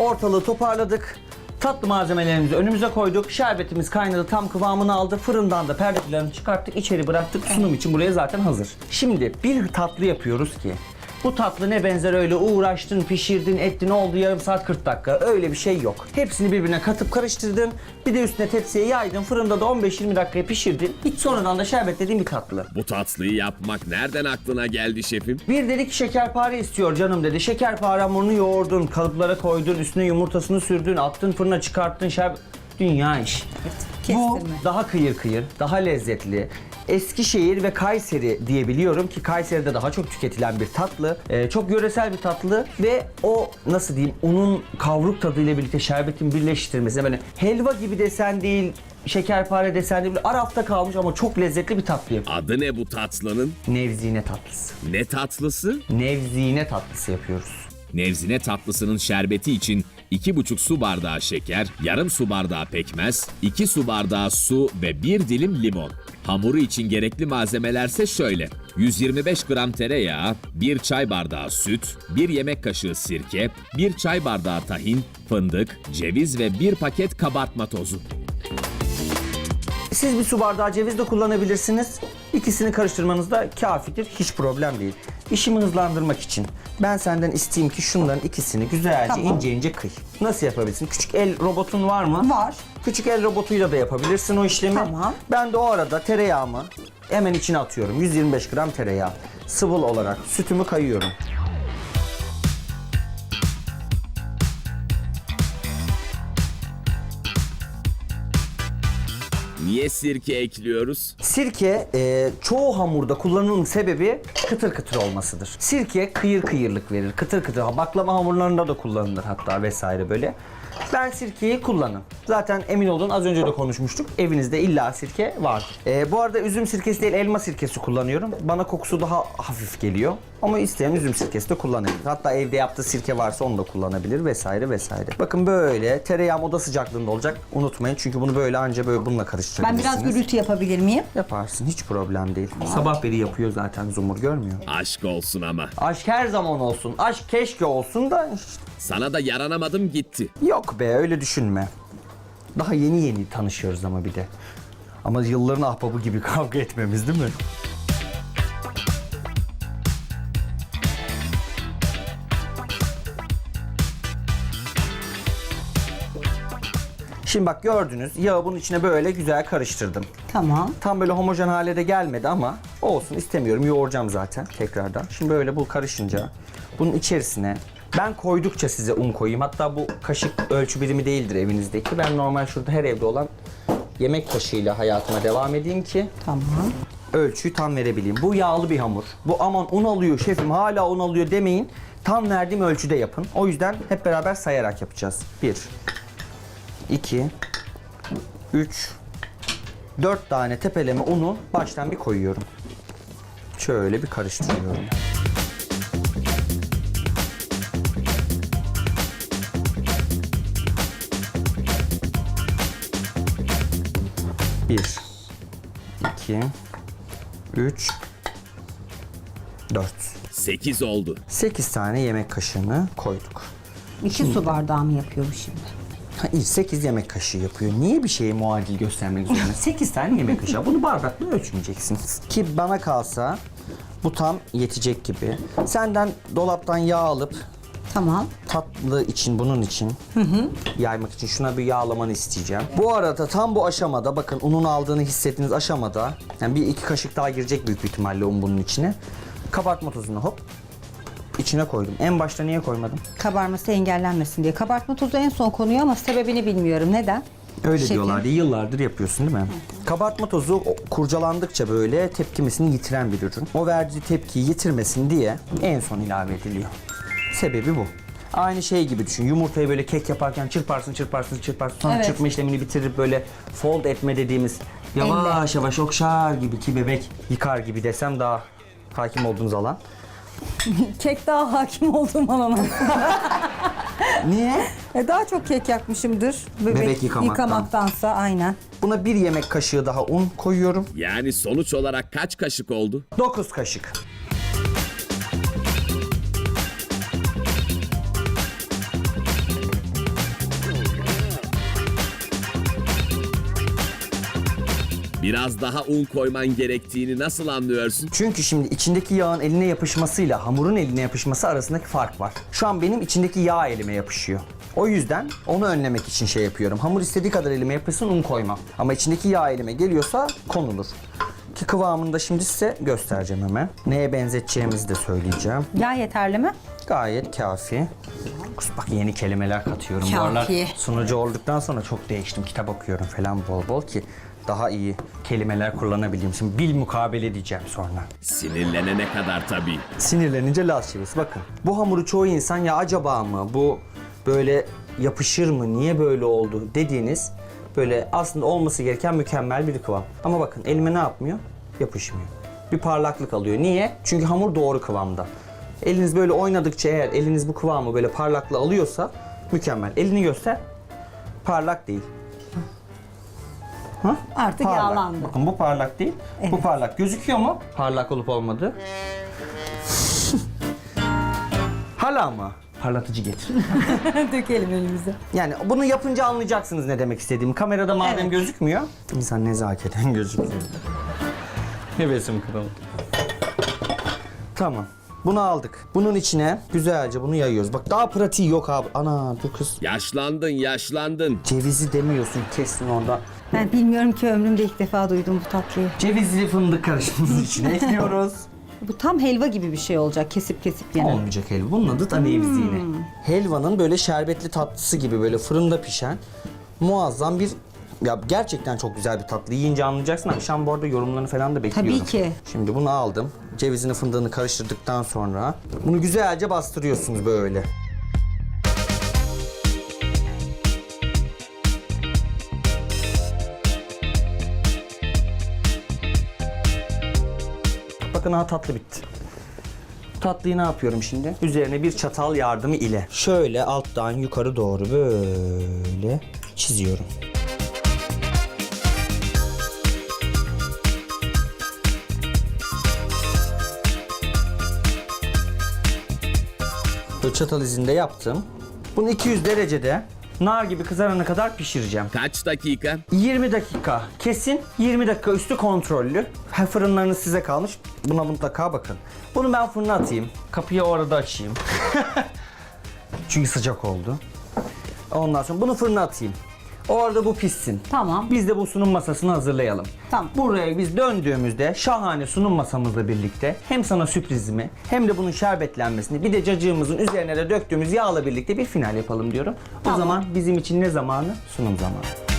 Ortalığı toparladık. Tatlı malzemelerimizi önümüze koyduk. Şerbetimiz kaynadı, tam kıvamını aldı. Fırından da perdekilerini çıkarttık, içeri bıraktık. Sunum için buraya zaten hazır. Şimdi bir tatlı yapıyoruz ki bu tatlı ne benzer öyle uğraştın, pişirdin, ettin, oldu yarım saat 40 dakika. Öyle bir şey yok. Hepsini birbirine katıp karıştırdın. Bir de üstüne tepsiye yaydın. Fırında da 15-20 dakikaya pişirdin. Hiç sonradan da şerbetlediğin bir tatlı. Bu tatlıyı yapmak nereden aklına geldi şefim? Bir dedi ki şekerpare istiyor canım dedi. Şekerpare hamurunu yoğurdun, kalıplara koydun, üstüne yumurtasını sürdün, attın fırına çıkarttın, şerbet... Dünya iş. Bu Kestirme. daha kıyır kıyır, daha lezzetli. Eskişehir ve Kayseri diyebiliyorum ki Kayseri'de daha çok tüketilen bir tatlı. Ee, çok yöresel bir tatlı ve o nasıl diyeyim unun kavruk tadıyla birlikte şerbetin birleştirmesi. Böyle helva gibi desen değil, şekerpare desen değil. böyle Arafta kalmış ama çok lezzetli bir tatlı yapıyor. Adı ne bu tatlının? Nevzine tatlısı. Ne tatlısı? Nevzine tatlısı yapıyoruz. Nevzine tatlısının şerbeti için 2,5 su bardağı şeker, yarım su bardağı pekmez, 2 su bardağı su ve 1 dilim limon. Hamuru için gerekli malzemelerse şöyle. 125 gram tereyağı, 1 çay bardağı süt, 1 yemek kaşığı sirke, 1 çay bardağı tahin, fındık, ceviz ve 1 paket kabartma tozu. Siz bir su bardağı ceviz de kullanabilirsiniz. İkisini karıştırmanız da kafidir. Hiç problem değil. İşimi hızlandırmak için ben senden isteyeyim ki şunların ikisini güzelce Tamam. ince ince kıy. Nasıl yapabilirsin? Küçük el robotun var mı? Var. Küçük el robotuyla da yapabilirsin o işlemi. Tamam. Ben de o arada tereyağımı hemen içine atıyorum. 125 gram tereyağı. Sıvı olarak sütümü kayıyorum. Niye sirke ekliyoruz? Sirke e, çoğu hamurda kullanılım sebebi kıtır kıtır olmasıdır. Sirke kıyır kıyırlık verir. Kıtır kıtır. Baklava hamurlarında da kullanılır hatta vesaire böyle. Ben sirkeyi kullanın. Zaten emin olun az önce de konuşmuştuk. Evinizde illa sirke var. E, bu arada üzüm sirkesi değil elma sirkesi kullanıyorum. Bana kokusu daha hafif geliyor. Ama isteyen üzüm sirkesi de kullanabilir. Hatta evde yaptığı sirke varsa onu da kullanabilir vesaire vesaire. Bakın böyle tereyağım oda sıcaklığında olacak. Unutmayın çünkü bunu böyle anca böyle bununla Ben karıştırabilirsiniz. biraz gürültü yapabilir miyim? Yaparsın hiç problem değil. Sabah beri yapıyor zaten Zumur görmüyor. Aşk olsun ama. Aşk her zaman olsun. Aşk keşke olsun da Sana da yaranamadım gitti. yok be öyle düşünme. Daha yeni yeni tanışıyoruz ama bir de. Ama yılların ahbabı gibi kavga etmemiz değil mi? Şimdi bak gördünüz yağı bunun içine böyle güzel karıştırdım. Tamam. Tam böyle homojen hale de gelmedi ama olsun istemiyorum. Yoğuracağım zaten tekrardan. Şimdi böyle bu karışınca bunun içerisine ben koydukça size un koyayım. Hatta bu kaşık ölçü birimi değildir evinizdeki. Ben normal şurada her evde olan yemek kaşığıyla hayatıma devam edeyim ki Tamam. ölçüyü tam verebileyim. Bu yağlı bir hamur. Bu aman un alıyor şefim hala un alıyor demeyin. Tam verdiğim ölçüde yapın. O yüzden hep beraber sayarak yapacağız. 1 2 3 4 tane tepeleme unu baştan bir koyuyorum. Şöyle bir karıştırıyorum. Bir, iki, üç, dört. 8 oldu. 8 tane yemek kaşığını koyduk. İki su bardağı mı yapıyorum şimdi? Ha, iyi, 8 yemek kaşığı yapıyor. Niye bir şeye muadil göstermek zorunda? 8 tane yemek kaşığı. Bunu bardakla ölçmeyeceksiniz. Ki bana kalsa bu tam yetecek gibi. Senden dolaptan yağ alıp Tamam. tatlı için bunun için yaymak için şuna bir yağlamanı isteyeceğim. Bu arada tam bu aşamada bakın unun aldığını hissettiğiniz aşamada yani bir iki kaşık daha girecek büyük bir ihtimalle un bunun içine. Kabartma tozunu hop içine koydum. En başta niye koymadım? Kabarması engellenmesin diye. Kabartma tozu en son konuyor ama sebebini bilmiyorum. Neden? Öyle Şefim. diyorlardı. Yıllardır yapıyorsun değil mi? Kabartma tozu o- kurcalandıkça böyle tepkimesini yitiren bir ürün. O verdiği tepkiyi yitirmesin diye en son ilave ediliyor. Sebebi bu. Aynı şey gibi düşün. Yumurtayı böyle kek yaparken çırparsın, çırparsın, çırparsın. Sonra Evet. çırpma işlemini bitirip böyle fold etme dediğimiz yavaş yavaş okşar gibi ki bebek yıkar gibi desem daha hakim olduğunuz alan. Kek daha hakim olduğum alana. Niye? e daha çok kek yakmışımdır. Bebek, Bebek yıkamaktan. yıkamaktansa aynen. Buna bir yemek kaşığı daha un koyuyorum. Yani sonuç olarak kaç kaşık oldu? 9 kaşık. Biraz daha un koyman gerektiğini nasıl anlıyorsun? Çünkü şimdi içindeki yağın eline yapışmasıyla hamurun eline yapışması arasındaki fark var. Şu an benim içindeki yağ elime yapışıyor. O yüzden onu önlemek için şey yapıyorum. Hamur istediği kadar elime yapışsın un koymam. Ama içindeki yağ elime geliyorsa konulur. Ki kıvamını da şimdi size göstereceğim hemen. Neye benzeteceğimizi de söyleyeceğim. Yağ yeterli mi? Gayet kafi. Bak yeni kelimeler katıyorum. Bu Kafi. aralar sunucu olduktan sonra çok değiştim. Kitap okuyorum falan bol bol ki daha iyi kelimeler kullanabileyim. Şimdi bil mukabele diyeceğim sonra. Sinirlenene kadar tabii. Sinirlenince laz çevirisi. Bakın bu hamuru çoğu insan ya acaba mı bu böyle yapışır mı niye böyle oldu dediğiniz böyle aslında olması gereken mükemmel bir kıvam. Ama bakın elime ne yapmıyor? Yapışmıyor. Bir parlaklık alıyor. Niye? Çünkü hamur doğru kıvamda. Eliniz böyle oynadıkça eğer eliniz bu kıvamı böyle parlaklığı alıyorsa mükemmel. Elini göster. Parlak değil. Ha? Artık Parlak. yağlandı. Bakın bu parlak değil. Bu parlak. Gözüküyor mu? Parlak olup olmadığı. Hala mı? Parlatıcı getir. Dökelim elimize. Yani bunu yapınca anlayacaksınız ne demek istediğimi. Kamerada madem Evet. gözükmüyor. İnsan nezaketen gözüküyor. Hevesim kırıldı. Tamam. Bunu aldık. Bunun içine güzelce bunu yayıyoruz. Bak daha pratiği yok abi. Ana bu kız Yaşlandın yaşlandın. cevizi demiyorsun kesin orada. Ben bilmiyorum ki ömrümde ilk defa duydum bu tatlıyı. Cevizli fındık karışımımızın içine ekliyoruz. Bu tam helva gibi bir şey olacak. Kesip kesip yenen. Olmayacak helva. Bunun adı da nevzine. Helvanın böyle şerbetli tatlısı gibi böyle fırında pişen muazzam bir ya gerçekten çok güzel bir tatlı. Yiyince anlayacaksın. Akşam bu arada yorumlarını falan da bekliyorum. Tabii ki. Şimdi bunu aldım. Cevizini fındığını karıştırdıktan sonra bunu güzelce bastırıyorsunuz böyle. Bakın ha tatlı bitti. Tatlıyı ne yapıyorum şimdi? Üzerine bir çatal yardımı ile şöyle alttan yukarı doğru böyle çiziyorum. Böyle çatal izinde yaptım. Bunu 200 derecede nar gibi kızarana kadar pişireceğim. Kaç dakika? 20 dakika kesin, 20 dakika üstü kontrollü. Ha, fırınlarınız size kalmış. Buna mutlaka bakın. Bunu ben fırına atayım. Kapıyı orada açayım. Çünkü sıcak oldu. Ondan sonra bunu fırına atayım. Orada bu pişsin. Tamam. Biz de bu sunum masasını hazırlayalım. Tamam. Buraya biz döndüğümüzde şahane sunum masamızla birlikte hem sana sürprizimi hem de bunun şerbetlenmesini bir de cacığımızın üzerine de döktüğümüz yağla birlikte bir final yapalım diyorum. O Tamam. zaman bizim için ne zamanı? Sunum zamanı.